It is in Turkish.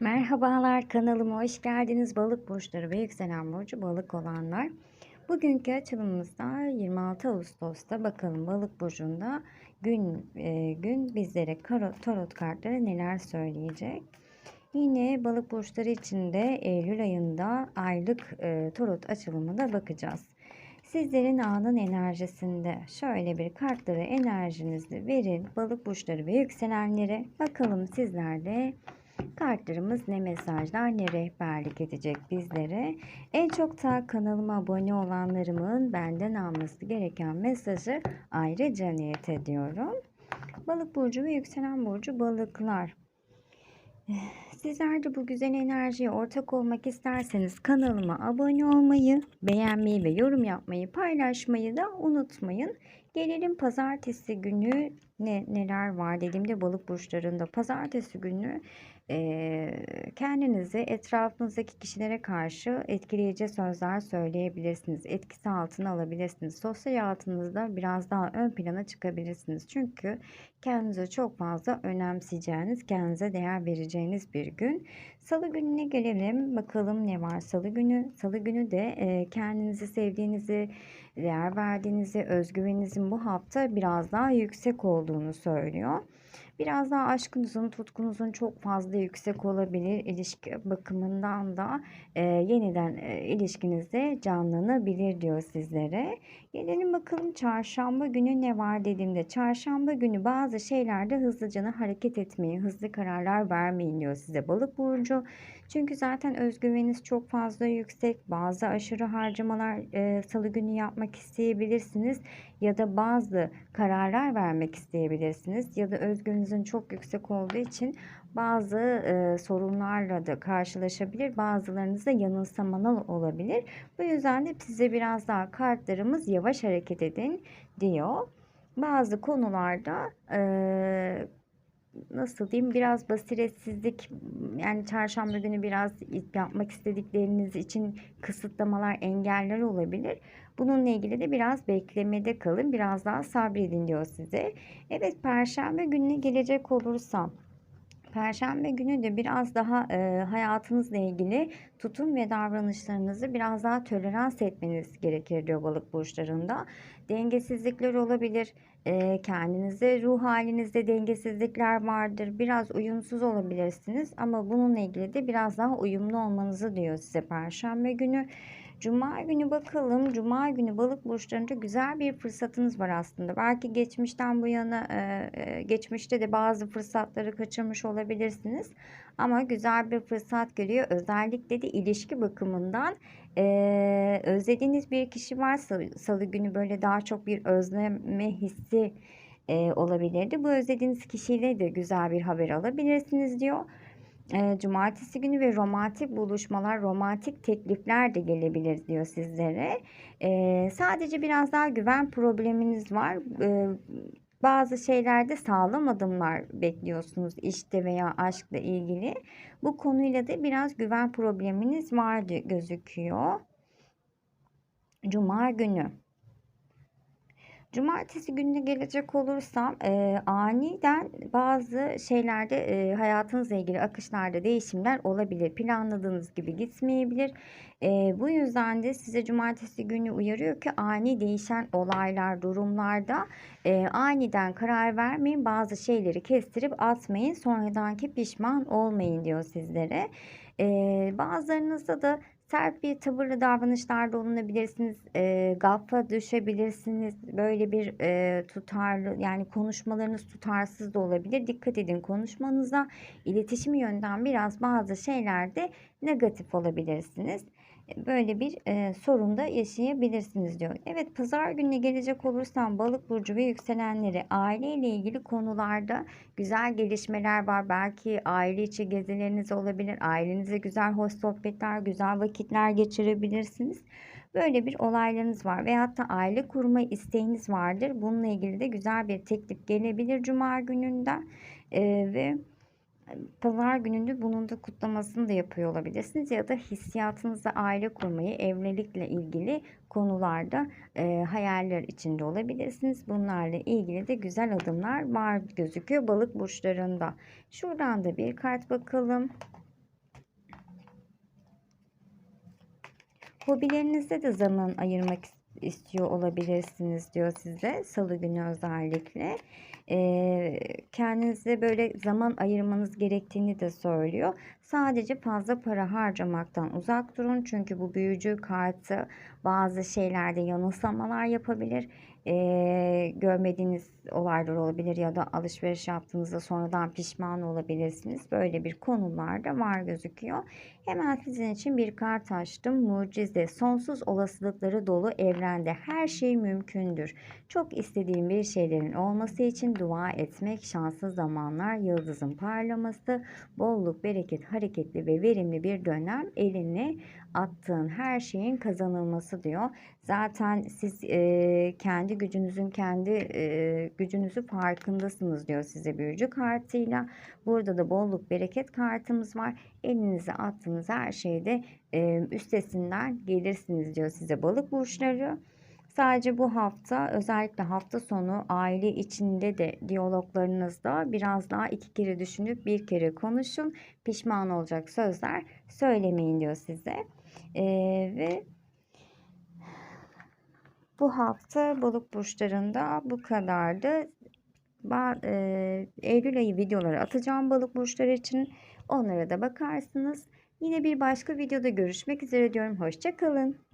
Merhabalar kanalıma hoş geldiniz balık burçları ve yükselen burcu balık olanlar. Bugünkü açılımımızda 26 Ağustos'ta bakalım balık burcunda gün e, gün bizlere tarot, tarot kartları neler söyleyecek. Yine balık burçları için de Eylül ayında aylık e, tarot açılımına bakacağız. Sizlerin anın enerjisinde şöyle bir kartları enerjinizi verin balık burçları ve yükselenlere bakalım sizlerle Kartlarımız ne mesajlar ne rehberlik edecek bizlere. En çok da kanalıma abone olanlarımın benden alması gereken mesajı ayrıca niyet ediyorum. Balık burcu ve yükselen burcu balıklar. Sizler de bu güzel enerjiye ortak olmak isterseniz kanalıma abone olmayı, beğenmeyi ve yorum yapmayı, paylaşmayı da unutmayın. Gelelim pazartesi günü ne neler var dediğimde balık burçlarında pazartesi günü kendinizi etrafınızdaki kişilere karşı etkileyici sözler söyleyebilirsiniz. Etkisi altına alabilirsiniz. Sosyal hayatınızda biraz daha ön plana çıkabilirsiniz. Çünkü kendinize çok fazla önemseyeceğiniz, kendinize değer vereceğiniz bir gün. Salı gününe gelelim. Bakalım ne var salı günü. Salı günü de e, kendinizi sevdiğinizi, değer verdiğinizi, özgüveninizin bu hafta biraz daha yüksek olduğunu söylüyor. Biraz daha aşkınızın, tutkunuzun çok fazla yüksek olabilir. İlişki bakımından da e, yeniden e, ilişkinizde canlanabilir diyor sizlere. Gelelim bakalım çarşamba günü ne var dediğimde. Çarşamba günü bazı şeylerde hızlıca hareket etmeyin, hızlı kararlar vermeyin diyor size balık burcu. Çünkü zaten özgüveniniz çok fazla yüksek. Bazı aşırı harcamalar e, salı günü yapmak isteyebilirsiniz. Ya da bazı kararlar vermek isteyebilirsiniz. Ya da özgüveninizin çok yüksek olduğu için bazı e, sorunlarla da karşılaşabilir. Bazılarınız da yanılsamalı olabilir. Bu yüzden de size biraz daha kartlarımız yavaş hareket edin diyor. Bazı konularda e, nasıl diyeyim biraz basiretsizlik yani çarşamba günü biraz yapmak istedikleriniz için kısıtlamalar engeller olabilir. Bununla ilgili de biraz beklemede kalın biraz daha sabredin diyor size. Evet perşembe gününe gelecek olursam Perşembe günü de biraz daha e, hayatınızla ilgili tutum ve davranışlarınızı biraz daha tolerans etmeniz gerekir diyor balık burçlarında. Dengesizlikler olabilir. E, kendinizde ruh halinizde dengesizlikler vardır. Biraz uyumsuz olabilirsiniz ama bununla ilgili de biraz daha uyumlu olmanızı diyor size Perşembe günü. Cuma günü bakalım. Cuma günü balık burçlarında güzel bir fırsatınız var aslında. Belki geçmişten bu yana e, geçmişte de bazı fırsatları kaçırmış olabilirsiniz. Ama güzel bir fırsat geliyor. Özellikle de ilişki bakımından e, özlediğiniz bir kişi varsa salı günü böyle daha çok bir özleme hissi e, olabilirdi. Bu özlediğiniz kişiyle de güzel bir haber alabilirsiniz diyor e, cumartesi günü ve romantik buluşmalar, romantik teklifler de gelebilir diyor sizlere. E, sadece biraz daha güven probleminiz var. E, bazı şeylerde sağlam adımlar bekliyorsunuz işte veya aşkla ilgili. Bu konuyla da biraz güven probleminiz var gözüküyor. Cuma günü. Cumartesi gününe gelecek olursam e, aniden bazı şeylerde e, hayatınızla ilgili akışlarda değişimler olabilir. Planladığınız gibi gitmeyebilir. E, bu yüzden de size cumartesi günü uyarıyor ki ani değişen olaylar, durumlarda e, aniden karar vermeyin. Bazı şeyleri kestirip atmayın. Sonradanki pişman olmayın diyor sizlere. E, bazılarınızda da sert bir tavırlı davranışlarda bulunabilirsiniz. E, gaffa düşebilirsiniz. Böyle bir e, tutarlı yani konuşmalarınız tutarsız da olabilir. Dikkat edin konuşmanıza. iletişim yönden biraz bazı şeylerde negatif olabilirsiniz böyle bir e, sorun da yaşayabilirsiniz diyor. Evet pazar gününe gelecek olursam balık burcu ve yükselenleri aile ile ilgili konularda güzel gelişmeler var. Belki aile içi gezileriniz olabilir. Ailenize güzel hoş sohbetler, güzel vakitler geçirebilirsiniz. Böyle bir olaylarınız var veyahut da aile kurma isteğiniz vardır. Bununla ilgili de güzel bir teklif gelebilir cuma gününden ee, ve pazar gününde bunun da kutlamasını da yapıyor olabilirsiniz ya da hissiyatınızda aile kurmayı evlilikle ilgili konularda e, hayaller içinde olabilirsiniz. Bunlarla ilgili de güzel adımlar var gözüküyor balık burçlarında. Şuradan da bir kart bakalım. Hobilerinizde de zaman ayırmak istiyor olabilirsiniz diyor size. Salı günü özellikle. Ee, kendinize böyle zaman ayırmanız gerektiğini de söylüyor. Sadece fazla para harcamaktan uzak durun. Çünkü bu büyücü kartı bazı şeylerde yanılsamalar yapabilir. Ee, görmediğiniz olaylar olabilir ya da alışveriş yaptığınızda sonradan pişman olabilirsiniz. Böyle bir konular da var gözüküyor. Hemen sizin için bir kart açtım. Mucize, sonsuz olasılıkları dolu evrende her şey mümkündür. Çok istediğim bir şeylerin olması için dua etmek, şanslı zamanlar, yıldızın parlaması, bolluk, bereket, hareketli ve verimli bir dönem eline attığın her şeyin kazanılması diyor. Zaten siz e, kendi gücünüzün kendi e, gücünüzü farkındasınız diyor size büyücü kartıyla. Burada da bolluk bereket kartımız var. Elinize attığınız her şeyde e, üstesinden gelirsiniz diyor size balık burçları. Sadece bu hafta özellikle hafta sonu aile içinde de diyaloglarınızda biraz daha iki kere düşünüp bir kere konuşun. Pişman olacak sözler söylemeyin diyor size. Ee, ve bu hafta balık burçlarında bu kadardı. Ben, e, Eylül ayı videoları atacağım balık burçları için. Onlara da bakarsınız. Yine bir başka videoda görüşmek üzere diyorum. Hoşça kalın.